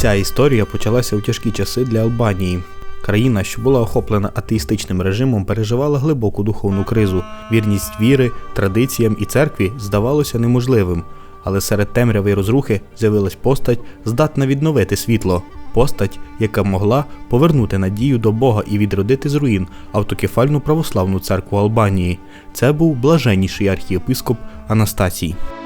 Ця історія почалася у тяжкі часи для Албанії. Країна, що була охоплена атеїстичним режимом, переживала глибоку духовну кризу. Вірність віри, традиціям і церкві здавалося неможливим. Але серед темряви розрухи з'явилась постать, здатна відновити світло. Постать, яка могла повернути надію до Бога і відродити з руїн автокефальну православну церкву Албанії. Це був блаженніший архієпископ Анастасій. –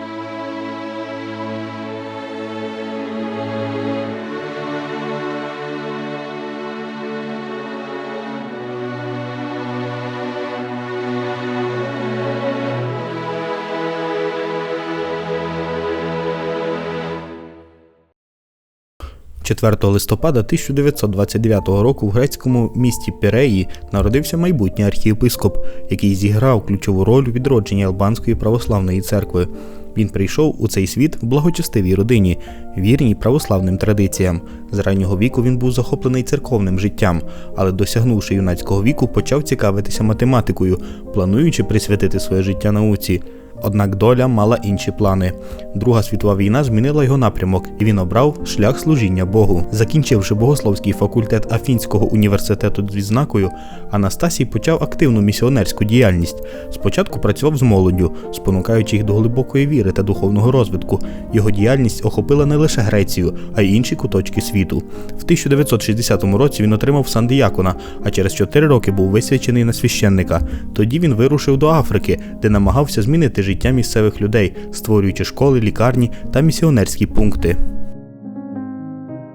4 листопада 1929 року в грецькому місті Піреї народився майбутній архієпископ, який зіграв ключову роль у відродженні Албанської православної церкви. Він прийшов у цей світ в благочестивій родині, вірній православним традиціям. З раннього віку він був захоплений церковним життям, але досягнувши юнацького віку, почав цікавитися математикою, плануючи присвятити своє життя науці. Однак доля мала інші плани. Друга світова війна змінила його напрямок, і він обрав шлях служіння Богу. Закінчивши богословський факультет Афінського університету з відзнакою, Анастасій почав активну місіонерську діяльність. Спочатку працював з молоддю, спонукаючи їх до глибокої віри та духовного розвитку. Його діяльність охопила не лише Грецію, а й інші куточки світу. В 1960 році він отримав сан діякона, а через 4 роки був висвячений на священника. Тоді він вирушив до Африки, де намагався змінити життя місцевих людей, створюючи школи, лікарні та місіонерські пункти.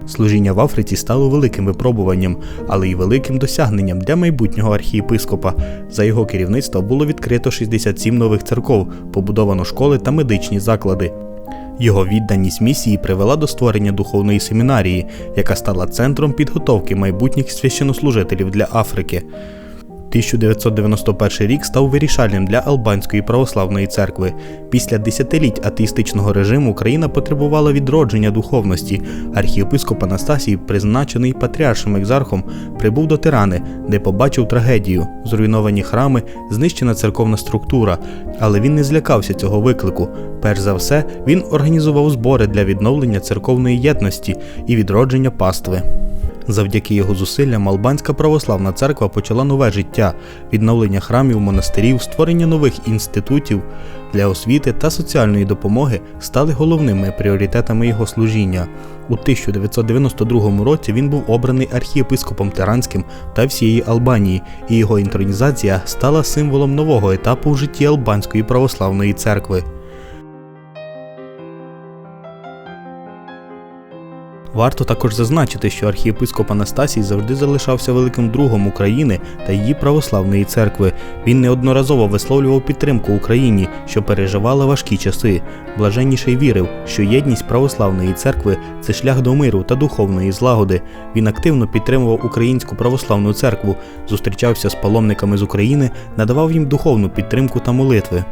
Служіння в Африці стало великим випробуванням, але й великим досягненням для майбутнього архієпископа. За його керівництва було відкрито 67 нових церков, побудовано школи та медичні заклади. Його відданість місії привела до створення духовної семінарії, яка стала центром підготовки майбутніх священнослужителів для Африки. 1991 рік став вирішальним для Албанської православної церкви. Після десятиліть атеїстичного режиму країна потребувала відродження духовності. Архієпископ Анастасій, призначений патріаршим екзархом, прибув до Тирани, де побачив трагедію: зруйновані храми, знищена церковна структура. Але він не злякався цього виклику. Перш за все, він організував збори для відновлення церковної єдності і відродження пастви. Завдяки його зусиллям Албанська православна церква почала нове життя, відновлення храмів, монастирів, створення нових інститутів для освіти та соціальної допомоги стали головними пріоритетами його служіння. У 1992 році він був обраний архієпископом Тиранським та всієї Албанії, і його інтронізація стала символом нового етапу в житті Албанської православної церкви. Варто також зазначити, що архієпископ Анастасій завжди залишався великим другом України та її православної церкви. Він неодноразово висловлював підтримку Україні, що переживала важкі часи. Блаженніший вірив, що єдність православної церкви це шлях до миру та духовної злагоди. Він активно підтримував українську православну церкву, зустрічався з паломниками з України, надавав їм духовну підтримку та молитви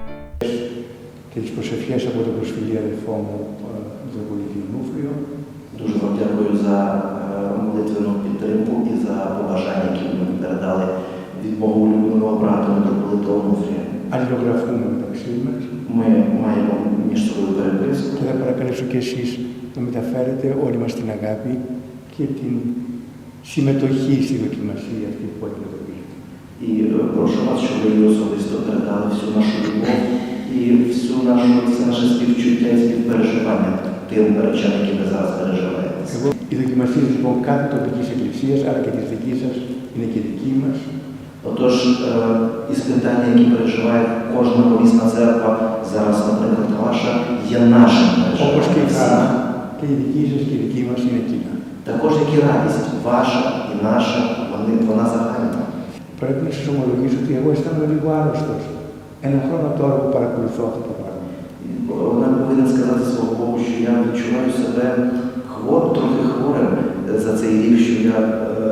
за е, молитвену підтримку і за побажання, які ви мені передали від Боголюбного брата митрополита Онуфрія. Αλληλογραφούμε μεταξύ μας Ми маємо між собою переписку. και θα παρακαλέσω και εσείς να μεταφέρετε όλη μας την αγάπη και την συμμετοχή στη δοκιμασία αυτή που αντιμετωπίζετε. І е, прошу вас, щоб ви особисто передали всю нашу любов і всю нашу все наше співчуття і співпереживання тим речам, які ви зараз переживаєте. Εγώ, η δοκιμασία λοιπόν κάθε τοπικής εκκλησίας, αλλά και της δικής σας, είναι και δική μας. Отож, е, іспитання, які переживає кожна помісна церква, зараз, наприклад, ваша, є нашим Όπως και η переживанням. χαρά και η δική σας και η δική μας είναι κοινά. Також як і радість ваша і наша, вони, вона загальна. Πρέπει να σας ομολογήσω ότι εγώ αισθάνομαι λίγο άρρωστος. Ένα χρόνο τώρα που παρακολουθώ αυτό το πράγμα. І Вона повинна сказати свого Богу, що я відчуваю себе хворим, трохи хворим за цей рік, що я е,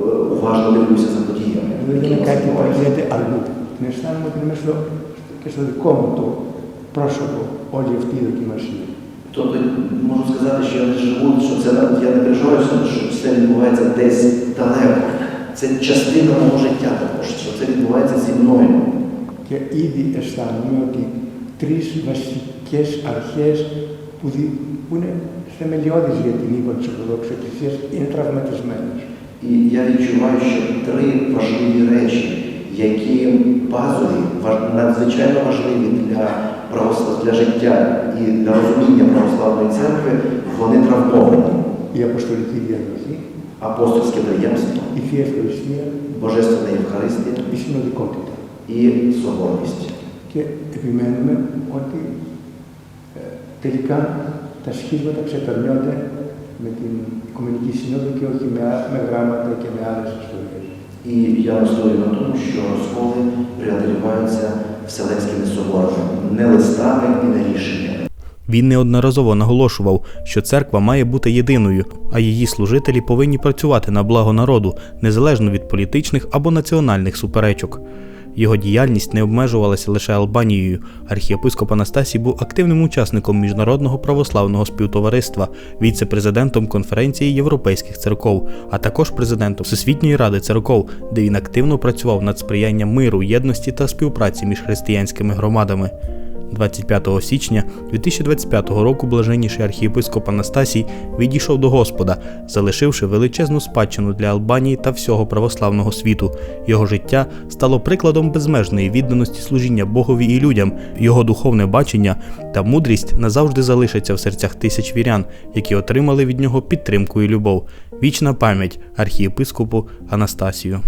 е, уважно дивлюся за подіями. Δεν які είναι κάτι που відбуваються. γίνεται αλλού. Την αισθάνομαι ότι είναι μέσα στο, και στο δικό μου το πρόσωπο όλη αυτή η δοκιμασία. Тобто можу сказати, що я не живу, що це я не переживаю, що це відбувається десь далеко. Це частина мого життя також, що це відбувається зі мною. Και ήδη αισθάνομαι ότι τρεις βασικές αρχές που, δι, που είναι θεμελιώδης για την ύπαρξη της Ορθοδόξης Εκκλησίας είναι τραυματισμένος. І я відчуваю, що три важливі речі, які базові, важ- надзвичайно важливі для православ для життя і для розуміння православної церкви, вони травмовані. Η Αποστολική Διαδοχή, Апостольське преємство, η Θεία Ευχαριστία, Божественна Євхаристія η Συνοδικότητα. і соборність. Και επιμένουμε ότι ε, τελικά τα σχίσματα ξεπερνιόνται με την Οικουμενική Σύνοδο και όχι με, α- με γράμματα και με άλλες ιστορίες. І я настоюю на тому, що розколи преодоліваються Вселенськими соборами, не листами і не рішеннями. Він неодноразово наголошував, що церква має бути єдиною, а її служителі повинні працювати на благо народу, незалежно від політичних або національних суперечок. Його діяльність не обмежувалася лише Албанією. Архієпископ Анастасій був активним учасником міжнародного православного співтовариства, віце-президентом конференції європейських церков, а також президентом Всесвітньої ради церков, де він активно працював над сприянням миру, єдності та співпраці між християнськими громадами. 25 січня 2025 року блаженніший архієпископ Анастасій відійшов до Господа, залишивши величезну спадщину для Албанії та всього православного світу. Його життя стало прикладом безмежної відданості служіння Богові і людям. Його духовне бачення та мудрість назавжди залишаться в серцях тисяч вірян, які отримали від нього підтримку і любов. Вічна пам'ять архієпископу Анастасію.